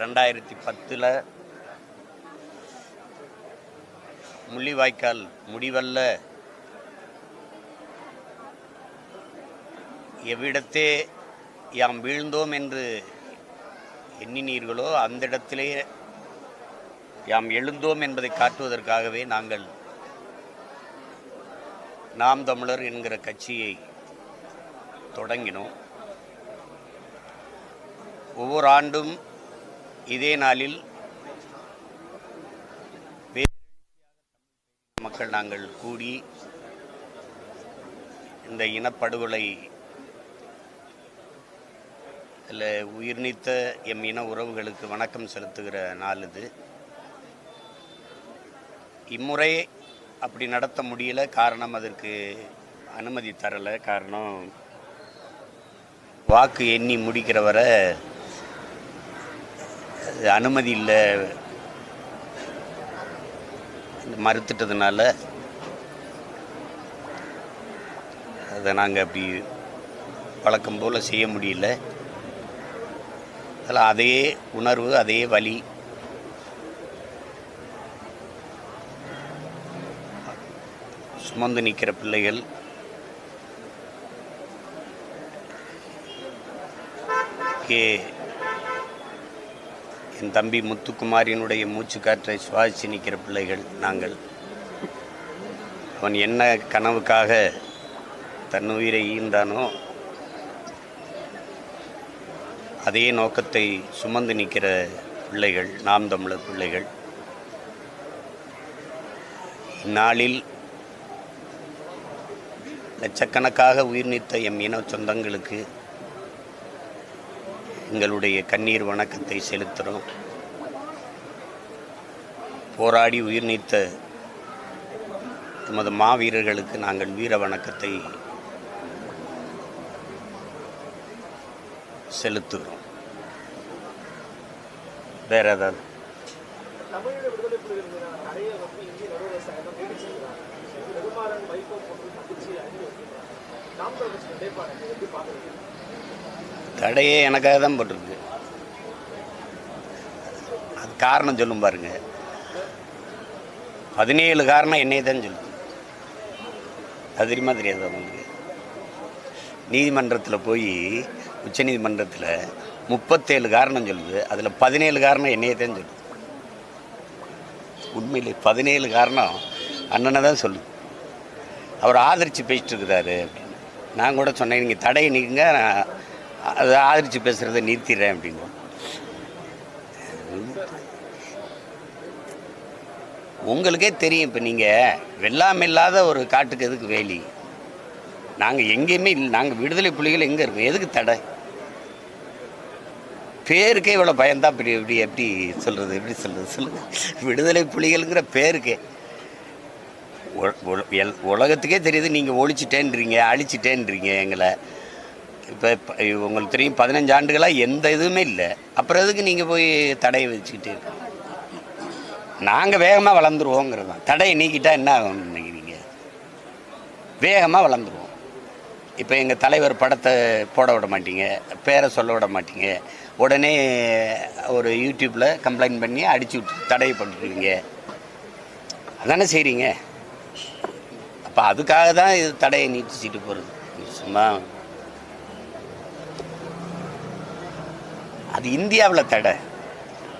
ரெண்டாயிரத்தி பத்தில் முள்ளிவாய்க்கால் முடிவல்ல. எவ்விடத்தே யாம் வீழ்ந்தோம் என்று எண்ணினீர்களோ அந்த இடத்திலே யாம் எழுந்தோம் என்பதை காட்டுவதற்காகவே நாங்கள் நாம் தமிழர் என்கிற கட்சியை தொடங்கினோம். ஒவ்வொரு ஆண்டும் இதே நாளில் மக்கள் நாங்கள் கூடி இந்த இனப்படுகொலை இதில் உயிர்நீத்த எம் இன உறவுகளுக்கு வணக்கம் செலுத்துகிற நாள் இது. இம்முறை அப்படி நடத்த முடியல. காரணம் அதற்கு அனுமதி தரலை. காரணம் வாக்கு எண்ணி முடிக்கிற வரை அனுமதி இல்லை. மறுத்துட்டதுனால அதை நாங்கள் அப்படி வழக்கம் போல் செய்ய முடியல. அதில் அதே உணர்வு அதே வழி சுமந்து நிற்கிற பிள்ளைகள். கே என் தம்பி முத்துக்குமாரினுடைய மூச்சுக்காற்றை சுவாசித்து நிற்கிற பிள்ளைகள் நாங்கள். அவன் என்ன கனவுக்காக தன் உயிரை ஈந்தானோ அதே நோக்கத்தை சுமந்து நிற்கிற பிள்ளைகள் நாம் தமிழர் பிள்ளைகள். இந்நாளில் லட்சக்கணக்காக உயிர் நீத்த எம் இன சொந்தங்களுக்கு எங்களுடைய கண்ணீர் வணக்கத்தை செலுத்துகிறோம் போராடி உயிர் நீத்த நமது மாவீரர்களுக்கு நாங்கள் வீர வணக்கத்தை செலுத்துகிறோம். வேற ஏதாவது? தடையே எனக்காக தான் போட்டிருக்கு. அது காரணம் சொல்லும் பாருங்க. பதினேழு காரணம் என்னையை தான் சொல்லுது. அது தெரியுமா தெரியாது உங்களுக்கு? நீதிமன்றத்தில் போய் உச்ச நீதிமன்றத்தில் முப்பத்தேழு காரணம் சொல்லுது. அதில் பதினேழு காரணம் என்னையை தான் சொல்லுது. உண்மையிலே பதினேழு காரணம் அண்ணனை தான் சொல்லுது. அவர் ஆதரித்து பேசிட்டு இருக்கிறாரு அப்படின்னு. நான் கூட சொன்னேன் நீங்கள் தடையை நீக்குங்க நான் அதை ஆதரித்து பேசுகிறத நிறுத்திடுறேன் அப்படிங்குவோம். உங்களுக்கே தெரியும் இப்போ நீங்கள் வெள்ளாமை இல்லாத ஒரு காட்டுக்கு எதுக்கு வேலி? நாங்கள் எங்கேயுமே இல்லை நாங்கள் விடுதலை புலிகள் எங்கே இருக்கோம்? எதுக்கு தடை? பேருக்கே இவ்வளோ பயந்தா இப்படி இப்படி எப்படி சொல்கிறது எப்படி சொல்கிறது சொல்லுங்கள் விடுதலை புலிகள்ங்கிற பேருக்கே. எல்- உலகத்துக்கே தெரியுது நீங்கள் ஒழிச்சிட்டேன்றீங்க அழிச்சிட்டேன்றீங்க எங்களை. இப்போ உங்களுக்கு தெரியும் பதினஞ்சு ஆண்டுகளாக எந்த இதுவுமே இல்லை. அப்புறம் எதுக்கு நீங்கள் போய் தடையை வச்சுக்கிட்டு இருக்கீங்க? நாங்கள் வேகமாக வளர்ந்துருவோங்கிறது தான் தடையை நீக்கிட்டால் என்ன ஆகும் நினைக்கிறீங்க? வேகமாக வளர்ந்துருவோம். இப்போ எங்கள் தலைவர் படத்தை போட விட மாட்டீங்க பேரை சொல்ல விட மாட்டீங்க. உடனே ஒரு யூடியூப்பில் கம்ப்ளைண்ட் பண்ணி அடிச்சு விட்டு தடை பண்ணிடுவீங்க அதானே செய்கிறீங்க அப்போ அதுக்காக தான் இது தடையை நீட்டிச்சிட்டு போகிறது சும்மா அது இந்தியாவில் தடை.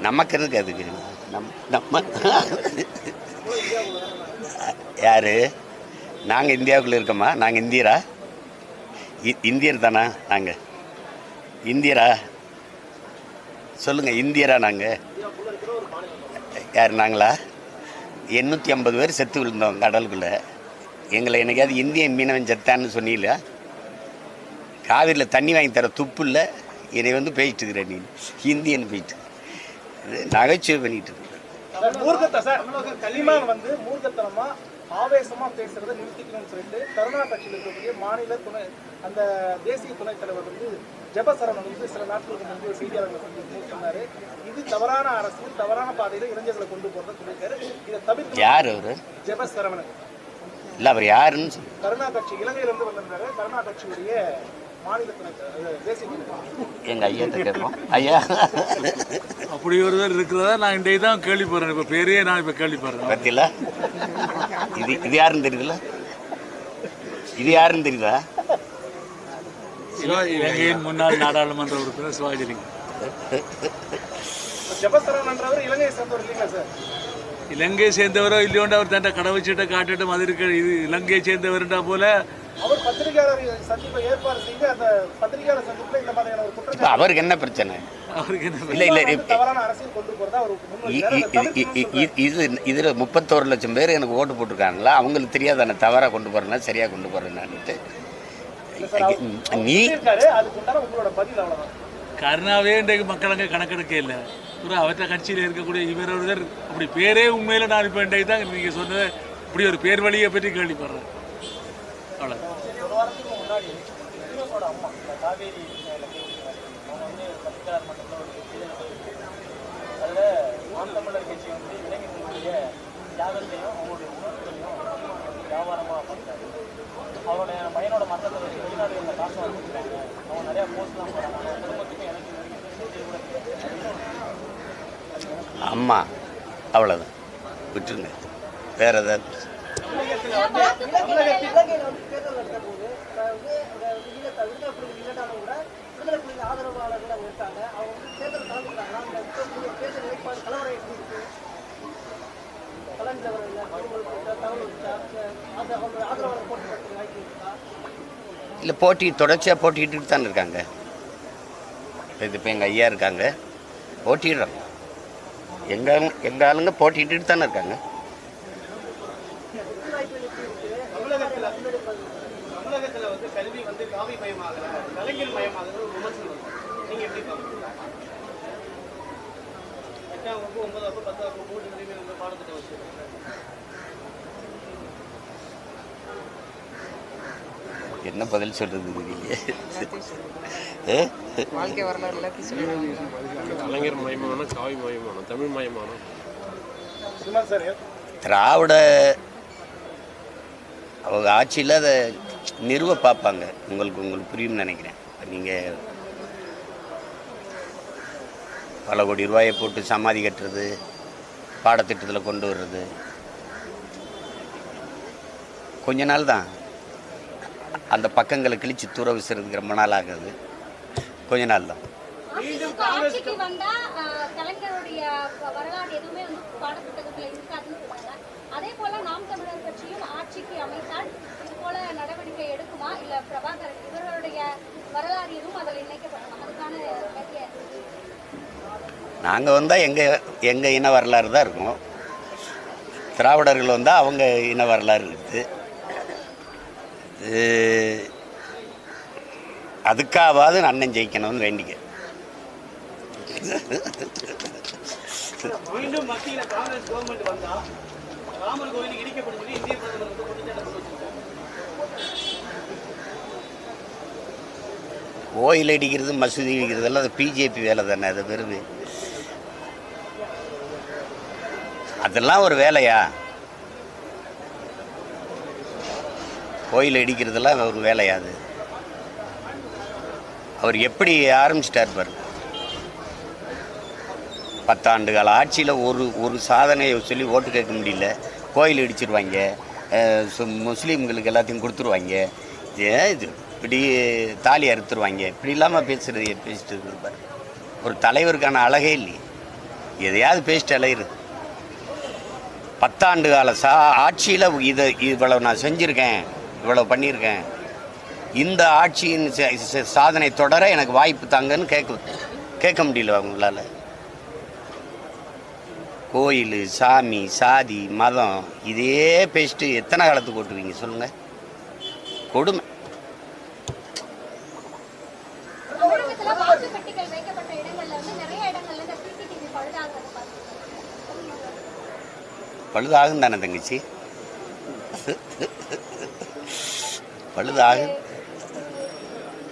நமக்கு இருக்கு அதுக்கு? நம் நம்ம யார்? நாங்கள் இந்தியாவுக்குள்ளே இருக்கோமா? நாங்கள் இந்தியரா? இ- இந்தியர் தானா நாங்கள் இந்தியரா? சொல்லுங்கள் இந்தியரா நாங்கள் யார் நாங்களா? எண்ணூற்றி ஐம்பது பேர் செத்து விழுந்தோம் கடலுக்குள்ளே. எங்களை என்னைக்காவது இந்திய மீனவன் செத்தான்னு சொன்னீங்களா? காவிரியில் தண்ணி வாங்கி தர துப்பு இல்லை? என்னை வந்து பேசிட்டு இருக்கிற நீ. ஹிந்தின்னு போயிட்டு இது நகைச்சுவை பண்ணிட்டு இருக்க. சார், மூர்க்கத்தை சார் கலிமான் வந்து மூர்க்கத்தனமா ஆவேசமா பேசுறதை நிறுத்திக்கணும்னு சொல்லிட்டு கருணா கட்சியில் இருக்கக்கூடிய மாநில துணை அந்த தேசிய துணைத் தலைவர் வந்து ஜெபசரவணன் வந்து சில நாட்களுக்கு முன்பு செய்தியாளர்களை சந்தித்து சொன்னாரு இது தவறான அரசு தவறான பாதையில இளைஞர்களை கொண்டு போறதை சொல்லியிருக்காரு. இதை தவிர்த்து யார் அவர்? ஜெபசரவணன் இல்லை அவர் யாருன்னு கருணா கட்சி இலங்கையில இருந்து வந்திருந்தாரு. கருணா கட்சியுடைய எங்கள் ஐயாட்ட கேட்போம். ஐயா. அப்படி ஒருவர் இருக்கிறதா நான் இன்றைக்கு தான் கேள்விப்படுறேன். இப்போ பேரையே நான் இப்போ கேள்விப்படுறேன். பத்தியில இது இது யாருன்னு தெரியுதுல இது யாருன்னு தெரியுதா? இலங்கையின் முன்னாள் நாடாளுமன்ற உறுப்பினர் சிவாஜிலிங்கம் இலங்கையை சேர்ந்தவர் இல்லையோண்டு அவர் தன்னை கடவுச்சீட்டை காட்டிட்டு இருக்க இது இலங்கையை சேர்ந்தவர்ன்றா போல அவர் பத்திரிகையாளர் சந்திப்பை ஏற்பாடு செய்து அந்த பத்திரிகையாளர் சந்திப்புல இந்த மாதிரியான ஒரு குற்றச்சாட்டு அவருக்கு என்ன பிரச்சனை? இல்ல இல்ல இது இதுல முப்பத்தோரு லட்சம் பேர் எனக்கு ஓட்டு போட்டிருக்காங்களா? அவங்களுக்கு தெரியாத தவறா கொண்டு போறேன்னா சரியா கொண்டு போறேன்னான்ட்டு நீ கருணாவே இன்றைக்கு மக்கள் அங்கே கணக்கெடுக்க இல்லை. ஒரு அவற்ற கட்சியில் இருக்கக்கூடிய இவர் ஒருத்தர் அப்படி பேரே உண்மையில நான் இப்போ இன்றைக்கு தான் நீங்கள் சொன்னது இப்படி ஒரு பேர் வழியை பற்றி கேள்விப்படுறேன். முன்னாடி வினோஸோட அம்மா இந்த காவேரி அவங்க வந்து பத்திரிகையாளர் மன்றத்தில் ஒரு அதில் நாம் தமிழர் கட்சி வந்து இளைஞர்களுடைய தியாகத்தையும் அவங்களுடைய உணர்வுகளையும் வியாபாரமாக பண்ணுறாங்க அவருடைய பையனோட மரணத்தை வச்சு வெளிநாடுகளில் காசு வாங்கிக்கிறாங்க. அவங்க நிறையா போஸ்ட்லாம் போகிறாங்க அவங்க குடும்பத்துக்கும் எனக்கு அம்மா அவ்வளோதான் விட்டுருங்க. வேற ஏதாவது இல்லை போட்டி தொடர்ச்சியாக போட்டிட்டு தானே இருக்காங்க. இது இப்போ எங்கள் ஐயா இருக்காங்க. போட்டிடுறோம். எங்கள் எங்கள் ஆளுங்க போட்டிட்டு தானே இருக்காங்க. தமிழகத்தில் வந்து கல்வி வந்து காவி மயமாகல கலைஞர் மயமாகல ஒரு விமர்சனம் நீங்க எப்படி பாக்குறீங்க எட்டாம் வகுப்பு ஒன்பதாம் வகுப்பு பத்தாம் வகுப்பு மூணு வரையுமே வந்து பாடத்திட்டம் வச்சிருக்காங்க. என்ன பதில் தெரியலையே. ஏ? வாழ்க்கை வரலாறு எல்லாத்தையும் சொல்லுவாங்க கலைஞர் மயமானம் காவி மயமானம் தமிழ் மயமானம் திராவிட அவங்க ஆட்சியில் அதை நிறுவ பார்ப்பாங்க. உங்களுக்கு உங்களுக்கு புரியும்னு நினைக்கிறேன். நீங்கள் பல கோடி ரூபாயை போட்டு சமாதி கட்டுறது பாடத்திட்டத்தில் கொண்டு வர்றது. கொஞ்ச நாள் தான். அந்த பக்கங்களை கிழித்து தூர விசுறதுக்கு ரொம்ப நாள் ஆகுது. கொஞ்ச நாள் தான். ஆட்சிக்கு வந்தா கலைஞருடைய வரலாறு எதுவுமே வந்து பாடப்புத்தகத்துல இருக்காதுன்னு சொல்றாங்க. அதே போல நாம் தமிழர் கட்சியும் ஆட்சிக்கு அமைத்தால் இது போல நடவடிக்கை எடுக்குமா? இல்ல பிரபாகரன் இவர்களுடைய வரலாறு எதுவும் அதில் இணைக்கப்படலாம்? அதுக்கான நாங்கள் வந்தால் எங்கள் எங்கள் இன வரலாறு தான் இருக்கும். திராவிடர்கள் வந்தால் அவங்க இன வரலாறு இருக்குது. அதுக்காவது அண்ணன் ஜெயிக்கணும்னு வேண்டிக்க. மீண்டும் மத்தியில காங்கிரஸ் கவர்மெண்ட் வந்தா ராமர் கோயில் இடிக்கப்படும் இந்திய பிரதமர் கோயில் அடிக்கிறது மசூதி இடிக்கிறதெல்லாம் அது பிஜேபி வேலை தானே அது வெறும். அதெல்லாம் ஒரு வேலையா? கோயில் இடிக்கிறதெல்லாம் ஒரு வேலையா அது? அவர் எப்படி ஆரம்பிச்சிட்டார் பாருங்க பத்தாண்டு கால ஆட்சியில் ஒரு ஒரு சாதனையை சொல்லி ஓட்டு கேட்க முடியல. கோயில் இடிச்சிருவாங்க. சு- முஸ்லீம்களுக்கு எல்லாத்தையும் கொடுத்துருவாங்க. ஏன் இது இப்படி தாலி அறுத்துருவாங்க. இப்படி இல்லாமல் பேசுகிறது பேசிட்டு இருப்பார் ஒரு தலைவருக்கான அழகே இல்லையே. எதையாவது பேசிட்டு அலையிறது. பத்தாண்டு கால சா ஆட்சியில் இதை இவ்வளோ நான் செஞ்சுருக்கேன். இவ்வளவு பண்ணியிருக்கேன் இந்த ஆட்சியின் ச- சாதனை தொடர எனக்கு வாய்ப்பு தாங்கன்னு கேட்க கேட்க முடியல அவங்களால. கோயில் சாமி சாதி மதம் இதே பேசிட்டு எத்தனை காலத்துக்கு ஓட்டுவீங்க சொல்லுங்க கொடுமை பழுதாகும் தானே தங்கச்சி பழுதாகும்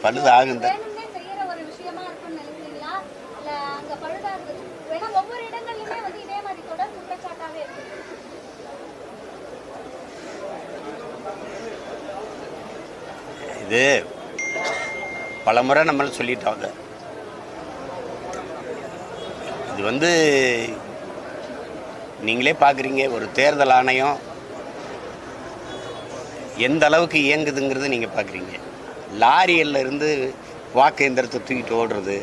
பழுதாகும் தான் வேணும்னே செய்யற ஒரு விஷயமா இருக்கும்னு நினைக்கிறீங்களா இல்ல அங்க பழுதாகுது வேணா ஒவ்வொரு இடங்கள்லயுமே வந்து இதே மாதிரி தொடர் குற்றச்சாட்டாவே இருக்கு இது பல முறை நம்மள சொல்லிட்டாங்க. இது வந்து நீங்களே பார்க்குறீங்க ஒரு தேர்தல் ஆணையம் எந்த அளவுக்கு இயங்குதுங்கிறது நீங்கள் பார்க்குறீங்க லாரியில் இருந்து வாக்கு எந்திரத்தை தூக்கிட்டு ஓடுறது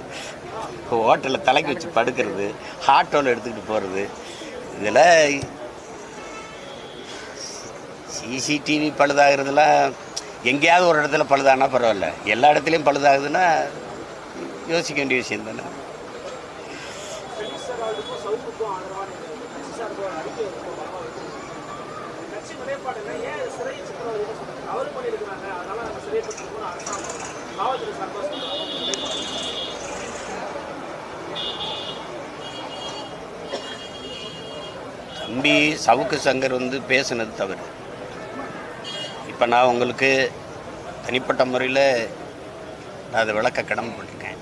ஹோட்டலில் தலைக்கு வச்சு படுக்கிறது ஆட்டோவில் எடுத்துக்கிட்டு போகிறது இதில் சிசிடிவி பழுதாகிறதுலாம் எங்கேயாவது ஒரு இடத்துல பழுதானா பரவாயில்ல. எல்லா இடத்துலையும் பழுதாகுதுன்னா யோசிக்க வேண்டிய விஷயம் தானே. தம்பி சவுக்கு சங்கர் வந்து பேசினது தவறு. இப்போ நான் உங்களுக்கு தனிப்பட்ட முறையில் நான் அதை விளக்க கடமைப்பட்டிருக்கேன்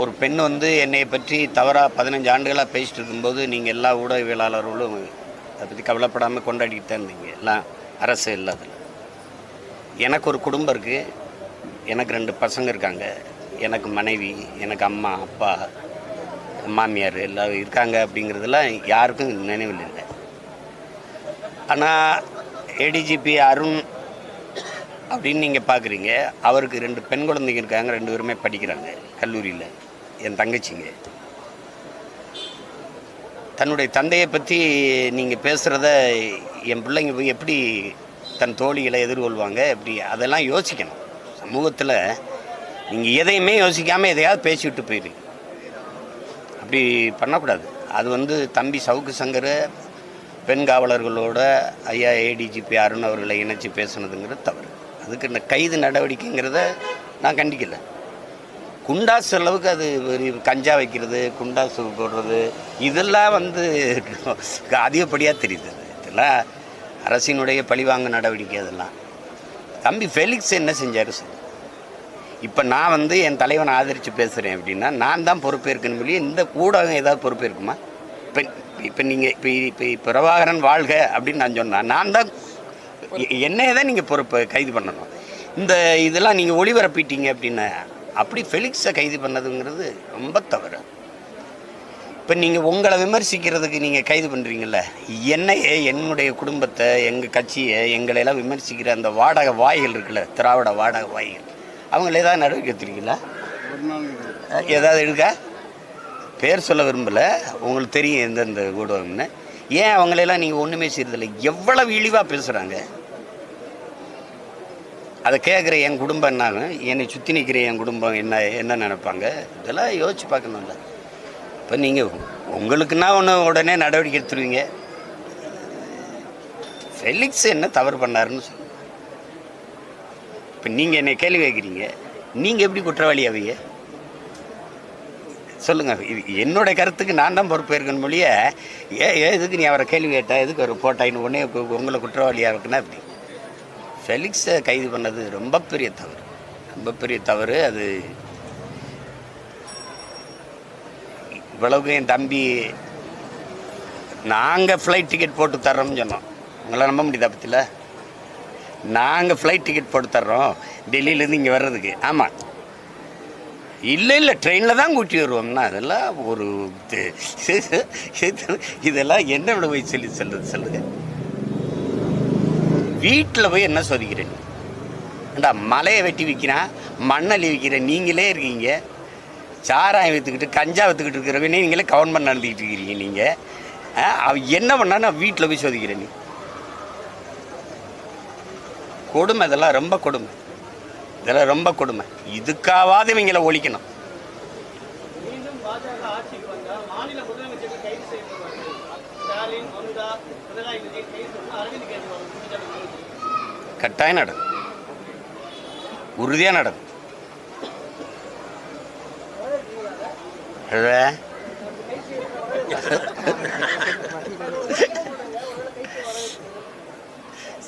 ஒரு பெண் வந்து என்னை பற்றி தவறாக பதினஞ்சு ஆண்டுகளாக பேசிட்டு இருக்கும்போது நீங்கள் எல்லா ஊடகவியலாளர்களும் அதை பற்றி கவலைப்படாமல் கொண்டாடிட்டு தான் இருந்தீங்க. எல்லாம் அரசு இல்லாதில் எனக்கு ஒரு குடும்பம் இருக்குது எனக்கு ரெண்டு பசங்க இருக்காங்க. எனக்கு மனைவி எனக்கு அம்மா அப்பா மாமியார் எல்லாம் இருக்காங்க அப்படிங்கிறதுலாம் யாருக்கும் நினைவில் இல்லை. ஆனால் ஏடிஜிபி அருண் அப்படின்னு நீங்கள் பார்க்குறீங்க அவருக்கு ரெண்டு பெண் குழந்தைங்க இருக்காங்க ரெண்டு பேருமே படிக்கிறாங்க கல்லூரியில். என் தங்கச்சிங்க. தன்னுடைய தந்தையை பற்றி நீங்கள் பேசுகிறத என் பிள்ளைங்க போய் எப்படி தன் தோழிகளை எதிர்கொள்வாங்க எப்படி அதெல்லாம் யோசிக்கணும். சமூகத்தில் நீங்கள் எதையுமே யோசிக்காமல் எதையாவது பேசிவிட்டு போயிடுங்க அப்படி பண்ணக்கூடாது. அது வந்து தம்பி சவுக்கு சங்கர் பெண் காவலர்களோட ஐயா ஏடிஜிபி அருண் அவர்களை இணைச்சி பேசுனதுங்கிறது தவறு. அதுக்கு இந்த கைது நடவடிக்கைங்கிறத நான் கண்டிக்கல. குண்டா அளவுக்கு அது ஒரு கஞ்சா வைக்கிறது குண்டாசு போடுறது இதெல்லாம் வந்து அதிகப்படியாக தெரியுது இதெல்லாம் அரசினுடைய பழிவாங்க நடவடிக்கை அதெல்லாம். தம்பி ஃபெலிக்ஸ் என்ன செஞ்சார் சார் இப்போ நான் வந்து என் தலைவனை ஆதரித்து பேசுகிறேன் அப்படின்னா நான் தான் பொறுப்பேற்கணும் சொல்லி இந்த ஊடகம் ஏதாவது பொறுப்பேற்குமா? இப்போ இப்போ நீங்கள் இப்போ இப்போ பிரபாகரன் வாழ்க அப்படின்னு நான் சொன்னேன். நான் தான் என்னையே தான் நீங்கள் பொறுப்பை கைது பண்ணணும். இந்த இதெல்லாம் நீங்கள் ஒளிபரப்பிட்டீங்க அப்படின்னா அப்படி ஃபெலிக்ஸை கைது பண்ணதுங்கிறது ரொம்ப தவறு. இப்போ நீங்கள் உங்களை விமர்சிக்கிறதுக்கு நீங்கள் கைது பண்ணுறீங்கல்ல என்னையே என்னுடைய குடும்பத்தை எங்கள் கட்சியை எங்களையெல்லாம் விமர்சிக்கிற அந்த வாடகை வாய்கள் இருக்குல்ல திராவிட வாடகை வாய்கள் அவங்கள ஏதாவது நடவடிக்கை எடுத்துருக்கீங்களா? ஏதாவது எடுக்க பேர் சொல்ல விரும்பலை. உங்களுக்கு தெரியும் எந்தெந்த ஊடகம்னு. ஏன் அவங்களெல்லாம் நீங்கள் ஒன்றுமே செய்யறதில்லை எவ்வளவு இழிவாக பேசுகிறாங்க அதை கேட்குற என் குடும்பம் என்னாகும் என்னை சுற்றி நிற்கிற என் குடும்பம் என்ன? என்ன நினைப்பாங்க? இதெல்லாம் யோசிச்சு பார்க்கணும்ல. இப்போ நீங்கள் உங்களுக்குன்னா ஒன்று உடனே நடவடிக்கை எடுத்துருவீங்க. ஃபெலிக்ஸ் என்ன தவறு பண்ணாருன்னு சொல்லு இப்போ நீங்கள் என்னை கேள்வி கேட்குறீங்க நீங்கள் எப்படி குற்றவாளி ஆவீங்க? சொல்லுங்கள் இது என்னுடைய கருத்துக்கு நான் தான் பொறுப்பேற்கணும் மொழிய ஏ ஏ எதுக்கு நீ அவரை கேள்வி கேட்டா எதுக்கு ஒரு போட்டாயின்னு உடனே உங்களை குற்றவாளியாக இருக்குன்னா அப்படி ஃபெலிக்ஸை கைது பண்ணது ரொம்ப பெரிய தவறு. ரொம்ப பெரிய தவறு. அது இவ்வளவுக்கு என் தம்பி நாங்கள் ஃப்ளைட் டிக்கெட் போட்டு தர்றோம்னு சொன்னோம். உங்களை நம்ப முடியுதா பற்றியில் நாங்கள் ஃப்ளைட் டிக்கெட் போட்டு தர்றோம். டெல்லியிலேருந்து இங்கே வர்றதுக்கு. ஆமாம் இல்லை இல்லை ட்ரெயினில் தான் கூட்டி வருவோம்னா அதெல்லாம் ஒரு இதெல்லாம் என்ன விட போய் சொல்லி சொல்கிறது சொல்லுங்க. வீட்டில் போய் என்ன சோதிக்கிறேன்? ஏண்டா மலையை வெட்டி விற்கிறான் மண்ணள்ளி விற்கிற நீங்களே இருக்கீங்க. சாராயம் விற்றுக்கிட்டு கஞ்சா விற்றுக்கிட்டு இருக்கிறவங்க நீங்களே கவர்மெண்ட் நடந்துக்கிட்டு இருக்கிறீங்க நீங்கள் அவன் என்ன பண்ணான்னு வீட்டில் போய் சோதிக்கிறேன் நீ? கொடுமை இதெல்லாம் ரொம்ப கொடுமை. இதெல்லாம் ரொம்ப கொடுமை. இதுக்காவது இவங்கள ஒழிக்கணும். கட்டாயம் நடக்கும். உறுதியாக நடக்கும்.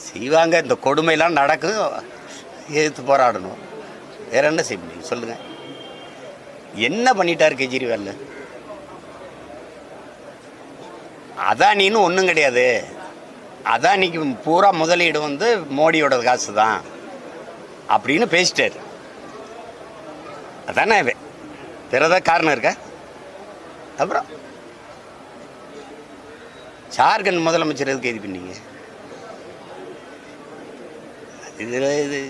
செய்வாங்க இந்த கொடுமையெல்லாம் நடக்கும் எதிர்த்து போராடணும். வேற என்ன செய்ய முடியும்? சொல்லுங்கள் என்ன பண்ணிட்டார் கெஜ்ரிவால் அதானின்னு ஒன்றும் கிடையாது. அதானிக்கு பூரா முதலீடு வந்து மோடியோட காசு தான் அப்படின்னு பேசிட்டார். அதானே வே- காரணம் இருக்கா? அப்புறம்? ஜார்க்கண்ட் முதலமைச்சர் எதுக்கு இது பண்ணீங்க? இதில் இது